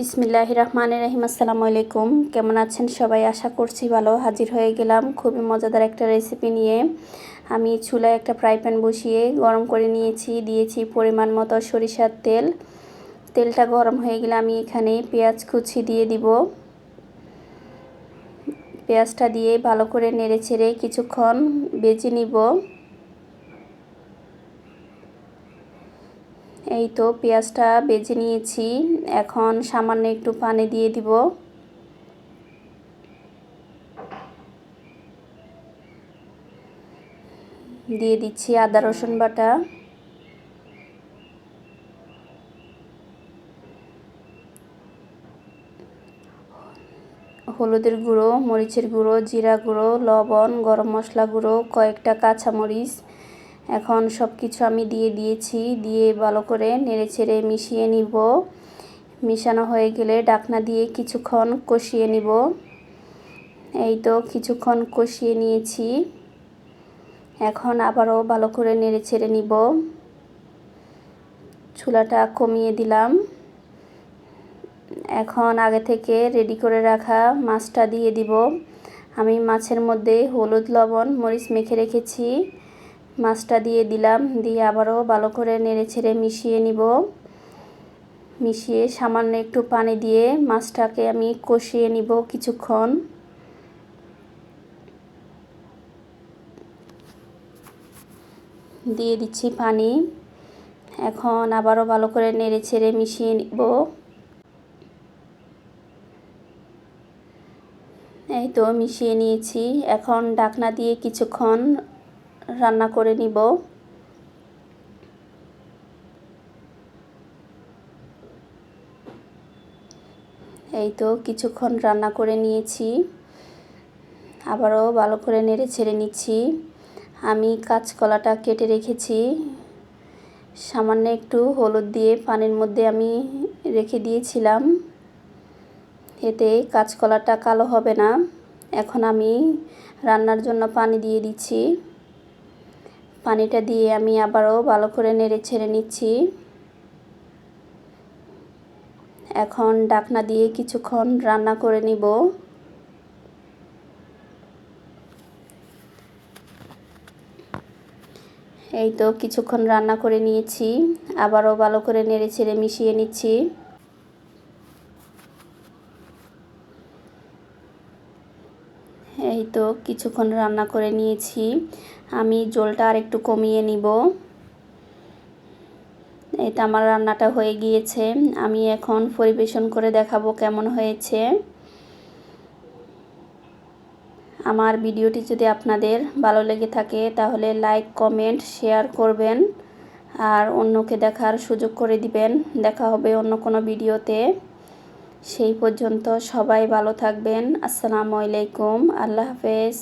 বিসমিল্লাহ রহমান রহিম, আসসালামু আলাইকুম। কেমন আছেন সবাই? আশা করছি ভালো। হাজির হয়ে গেলাম খুবই মজাদার একটা রেসিপি নিয়ে। আমি চুলায় একটা ফ্রাই প্যান বসিয়ে গরম করে নিয়েছি, দিয়েছি পরিমাণ মতো সরিষার তেল। তেলটা গরম হয়ে গেলে আমি এখানে পেঁয়াজ কুচি দিয়ে দিব। পেঁয়াজটা দিয়ে ভালো করে নেড়ে ছেড়ে কিছুক্ষণ বেজে নিব। এই তো পেঁয়াজটা বেজে নিয়েছি। এখন সামান্য একটু পানি দিয়ে দিব। দিয়ে দিচ্ছি আদা, রসুন বাটা। হলুদের গুঁড়ো, মরিচের গুঁড়ো, জিরা গুঁড়ো, লবণ, গরম মশলা গুঁড়ো, কয়েকটা কাঁচামরিচ এখন সব কিছু আমি দিয়ে দিয়েছি, দিয়ে ভালো করে নেড়ে ছেড়ে মিশিয়ে নিব। মিশানো হয়ে গেলে ডাকনা দিয়ে কিছুক্ষণ কষিয়ে নিব। এই তো কিছুক্ষণ কষিয়ে নিয়েছি। এখন আবারও ভালো করে নেড়ে ছেড়ে নিব। চুলাটা কমিয়ে দিলাম। এখন আগে থেকে রেডি করে রাখা মাছটা দিয়ে দিব। আমি মাছের মধ্যে হলুদ, লবণ, মরিচ মেখে রেখেছি। মাছটা দিয়ে দিলাম, দিয়ে আবারও ভালো করে নেড়ে ছেড়ে মিশিয়ে নিব। মিশিয়ে সামান্য একটু পানি দিয়ে মাছটাকে আমি কষিয়ে নিব কিছুক্ষণ। দিয়ে দিচ্ছি পানি। এখন আবারও ভালো করে নেড়ে ছেড়ে মিশিয়ে নিব। এই তো মিশিয়ে নিয়েছি। এখন ডাকনা দিয়ে কিছুক্ষণ রান্না করে নিব। এই তো কিছুক্ষণ রান্না করে নিয়েছি। আবারও ভালো করে নেড়ে ছেড়ে নিচ্ছি। আমি কাঁচকলাটা কেটে রেখেছি। সামান্য একটু হলুদ দিয়ে পানির মধ্যে আমি রেখে দিয়েছিলাম। এতে কাঁচকলাটা কালো হবে না। এখন আমি রান্নার জন্য পানি দিয়ে দিচ্ছি। পানিটা দিয়ে আমি আবারও ভালো করে নেড়ে ছেড়ে নিচ্ছি। এখন ডাকনা দিয়ে কিছুক্ষণ রান্না করে নিব। এই তো কিছুক্ষণ রান্না করে নিয়েছি। আবারও ভালো করে নেড়ে ছেড়ে মিশিয়ে নিচ্ছি। এই তো কিছুক্ষণ রান্না করে নিয়েছি। আমি জলটা আর একটু কমিয়ে নিব। এই তো আমার রান্নাটা হয়ে গিয়েছে। আমি এখন পরিবেশন করে দেখাবো কেমন হয়েছে। আমার ভিডিওটি যদি আপনাদের ভালো লেগে থাকে, তাহলে লাইক, কমেন্ট, শেয়ার করবেন। আর অন্যকে দেখার সুযোগ করে দিবেন। দেখা হবে অন্য কোনো ভিডিওতে। সেই পর্যন্ত সবাই ভালো থাকবেন। আসসালামু আলাইকুম। আল্লাহ হাফেজ।